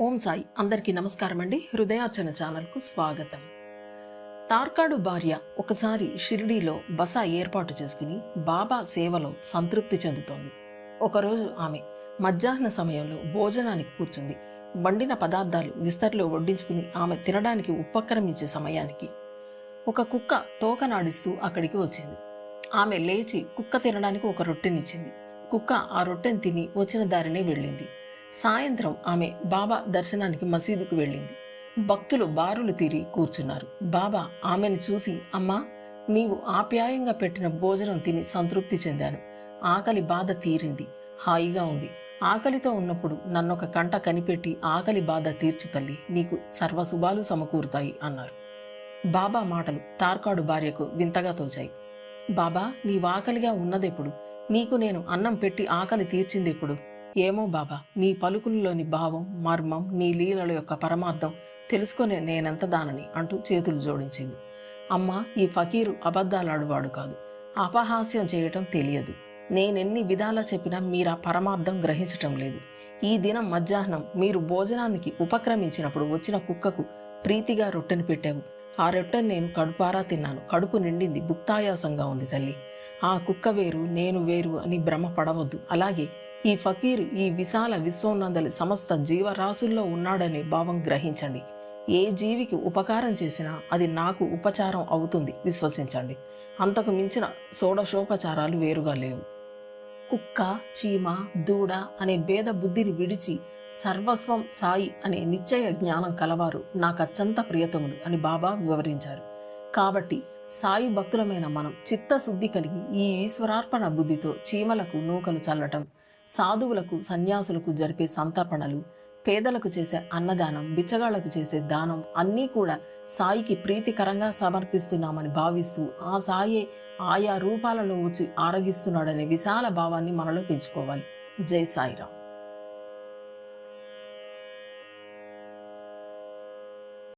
ఓం సాయి. అందరికీ నమస్కారం అండి. హృదయాచన ఛానల్కు స్వాగతం. తార్కాడు భార్య ఒకసారి షిరిడీలో బస ఏర్పాటు చేసుకుని బాబా సేవలో సంతృప్తి చెందుతోంది. ఒకరోజు ఆమె మధ్యాహ్న సమయంలో భోజనానికి కూర్చుంది. వండిన పదార్థాలు విస్తరిలో వడ్డించుకుని ఆమె తినడానికి ఉపక్రమించే సమయానికి ఒక కుక్క తోకనాడిస్తూ అక్కడికి వచ్చింది. ఆమె లేచి కుక్క తినడానికి ఒక రొట్టెనిచ్చింది. కుక్క ఆ రొట్టెని తిని వచ్చిన దారినే వెళ్ళింది. సాయంత్రం ఆమె బాబా దర్శనానికి మసీదుకు వెళ్ళింది. భక్తులు బారులు తీరి కూర్చున్నారు. బాబా ఆమెను చూసి అమ్మా నీవు ఆప్యాయంగా పెట్టిన భోజనం తిని సంతృప్తి చెందాను. ఆకలి బాధ తీరింది. హాయిగా ఉంది. ఆకలితో ఉన్నప్పుడు నన్నొక కంట కనిపెట్టి ఆకలి బాధ తీర్చు తల్లి నీకు సర్వశుభాలు సమకూరుతాయి అన్నారు. బాబా మాటలు తార్కాడు భార్యకు వింతగా తోచాయి. బాబా నీ ఉన్నదెప్పుడు? నీకు నేను అన్నం పెట్టి ఆకలి తీర్చిందెప్పుడు? ఏమో బాబా నీ పలుకుల్లోని భావం మర్మం నీ లీలల యొక్క పరమార్థం తెలుసుకునే నేనెంత దానని అంటూ చేతులు జోడించింది. అమ్మా ఈ ఫకీరు అబద్ధాలాడువాడు కాదు. అపహాస్యం చేయటం తెలియదు. నేనెన్ని విధాలా చెప్పినా మీరా పరమార్థం గ్రహించటం లేదు. ఈ దినం మధ్యాహ్నం మీరు భోజనానికి ఉపక్రమించినప్పుడు వచ్చిన కుక్కకు ప్రీతిగా రొట్టెను పెట్టావు. ఆ రొట్టెను నేను కడుపారా తిన్నాను. కడుపు నిండింది. భుక్తాయాసంగా ఉంది తల్లి. ఆ కుక్క వేరు నేను వేరు అని భ్రమ పడవద్దు అలాగే ఈ ఫకీరు ఈ విశాల విశ్వోన్నందలి సమస్త జీవరాశుల్లో ఉన్నాడనే భావం గ్రహించండి. ఏ జీవికి ఉపకారం చేసినా అది నాకు ఉపచారం అవుతుంది విశ్వసించండి. అంతకు మించిన షోడశోపచారాలు వేరుగా లేవు. కుక్క చీమ దూడ అనే భేద బుద్ధిని విడిచి సర్వస్వం సాయి అనే నిశ్చయ జ్ఞానం కలవారు నాకు అత్యంత ప్రియతములు అని బాబా వివరించారు. కాబట్టి సాయి భక్తులమైన మనం చిత్తశుద్ధి కలిగి ఈ ఈశ్వరార్పణ బుద్ధితో చీమలకు నూకలు చల్లటం సాధువులకు సన్యాసులకు జరిపే సంతర్పణలు పేదలకు చేసే అన్నదానం బిచ్చగాళ్ళకు చేసే దానం అన్నీ కూడా సాయికి ప్రీతికరంగా సమర్పిస్తున్నామని భావిస్తూ ఆ సాయే ఆయా రూపాలలో వచ్చి ఆరగిస్తున్నాడనే విశాల భావాన్ని మనలో పెంచుకోవాలి. జై సాయిరాం